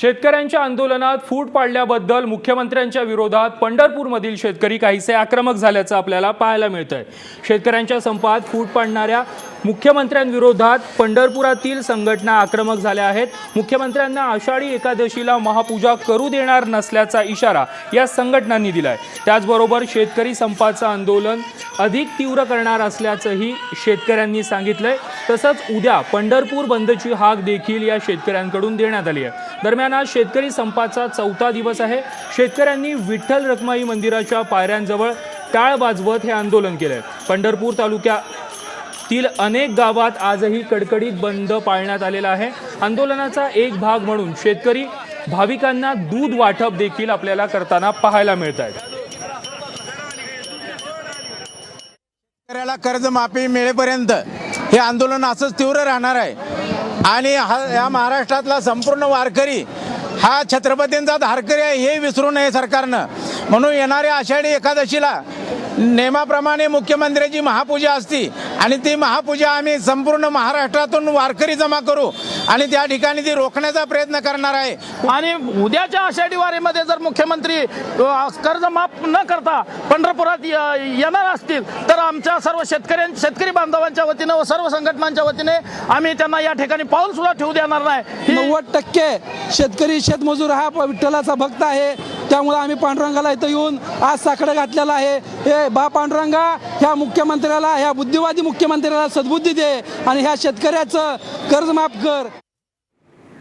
शेतकऱ्यांच्या आंदोलनात फूट पाडल्याबद्दल मुख्यमंत्र्यांच्या विरोधात पंढरपूरमधील शेतकरी काहीसे आक्रमक झाल्याचं आपल्याला पाहायला मिळतंय. शेतकऱ्यांच्या संपात फूट पाडणाऱ्या मुख्यमंत्र्यांविरोधात पंढरपुरातील संघटना आक्रमक झाल्या आहेत. मुख्यमंत्र्यांना आषाढी एकादशीला महापूजा करू देणार नसल्याचा इशारा या संघटनांनी दिलाय. त्याचबरोबर शेतकरी संपाचं आंदोलन अधिक तीव्र करणार असल्याचंही शेतकऱ्यांनी सांगितलंय. तसंच उद्या पंढरपूर बंदची हाक देखील या शेतकऱ्यांकडून देण्यात आली आहे. दरम्यान आज शेतकरी संपाचा चौथा दिवस आहे. शेतकऱ्यांनी विठ्ठल रखमाई मंदिराच्या पायऱ्यांजवळ टाळ वाजवत हे आंदोलन केलंय. पंढरपूर तालुक्या तील अनेक गावात आजही कडकडीत बंद पाळण्यात आलेला आहे. आंदोलनाचा एक भाग म्हणून शेतकरी भाविकांना दूध वाटप देखील आपल्याला करताना पाहायला मिळत आहेत शेतकऱ्याला कर्जमाफी मिळेपर्यंत हे आंदोलन असंच तीव्र राहणार आहे. आणि हा या महाराष्ट्रातला संपूर्ण वारकरी हा छत्रपतींचा धारकरी आहे हे विसरू नये सरकारनं. म्हणून येणाऱ्या आषाढी एकादशीला नेमाप्रमाणे मुख्यमंत्र्याची महापूजा असती आणि ती महापूजा आम्ही संपूर्ण महाराष्ट्रातून वारकरी जमा करू आणि त्या ठिकाणी ती रोखण्याचा प्रयत्न करणार आहे. आणि उद्याच्या आषाढी वारीमध्ये जर मुख्यमंत्री कर्ज माफ न करता पंढरपुरात येणार असतील तर आमच्या सर्व शेतकऱ्यां शेतकरी बांधवांच्या वतीनं व सर्व संघटनांच्या वतीने आम्ही त्यांना या ठिकाणी पाऊल सुद्धा ठेवू देणार नाही. नव्वद टक्के शेतकरी शेतमजूर हा प- विठ्ठलाचा भक्त आहे. त्यामुळे आम्ही पांडुरंगाला इथं येऊन आज साखडं घातलेलं आहे. हे बा पांडुरंगा ह्या मुख्यमंत्र्याला ह्या बुद्धिवादी मुख्यमंत्र्याला सद्बुद्धी दे आणि ह्या शेतकऱ्याचं कर्ज माफ कर.